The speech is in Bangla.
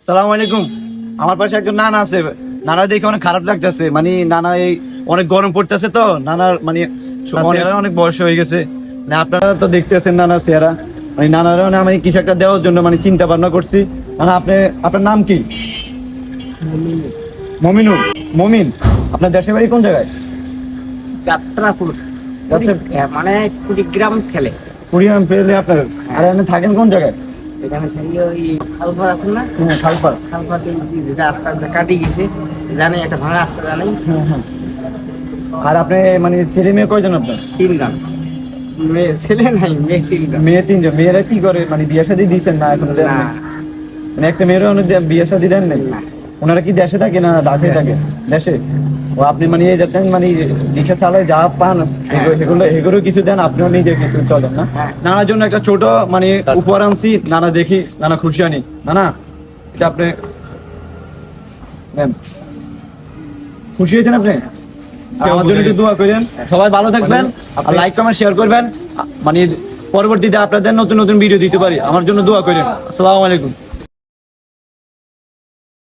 সালাম আলাইকুম। আমার পাশে একজন নানা আছে। নানা দেখে অনেক খারাপ লাগতেছে। মানে নানা এই অনেক গরম পড়তেছে তো। নানার মানে অনেক বয়স হয়ে গেছে। মানে আপনারা তো দেখতেছেন নানা চেহারা। মানে নানারা মানে আমি কিছু একটা দেওয়ার জন্য মানে চিন্তা ভাবনা করছি। মানে আপনি আপনার নাম কি? মমিনুল। মমিন। আপনার দেশের বাড়ি কোন জায়গায়? যাত্রাপুর। যাত্রা- কুড়ি- মানে কুড়িগ্রাম খেলে কুড়িয়াম পেলে আপনার আর এখানে থাকেন কোন জায়গায়? এখানে থেকে ওই খালপার আছে না? হ্যাঁ, খালপাড়। খালপার দিয়ে যে রাস্তা যে কাটি গেছে জানি একটা ভাঙা রাস্তা জানি হ্যাঁ, হ্যাঁ। আর আপনি মানে ছেলে মেয়ে কয়জন আপনার? তিন গান মেয়ে ছেলে নাই মেয়ে তিন মেয়ে তিনজন। মেয়েরা কি করে? মানে বিয়ে শাদী দিয়েছেন না এখন? মানে একটা মেয়েরও বিয়ে শাদী দেন নাই? না। ওনারা কি দেশে থাকে না ঢাকায় থাকে? দেশে? ও আপনি মানে এই যাচ্ছেন মানে রিক্সা চালায় যা পান এগুলো- এগুলো এগুলো কিছু দেন আপনিও নিজে কিছু চলেন না? হ্যাঁ। নানার জন্য একটা ছোট মানে উপহার আনছি নানা দেখি নানা খুশি আনি না না এটা আপনি নেন। খুশি হয়েছেন আপনি? আমার জন্য একটু দোয়া করেন। সবাই ভালো থাকবেন। আর লাইক কমেন্ট শেয়ার করবেন। মানে পরবর্তীতে আপনাদের নতুন নতুন ভিডিও দিতে পারি। আমার জন্য দোয়া করেন। আসসালামু আলাইকুম।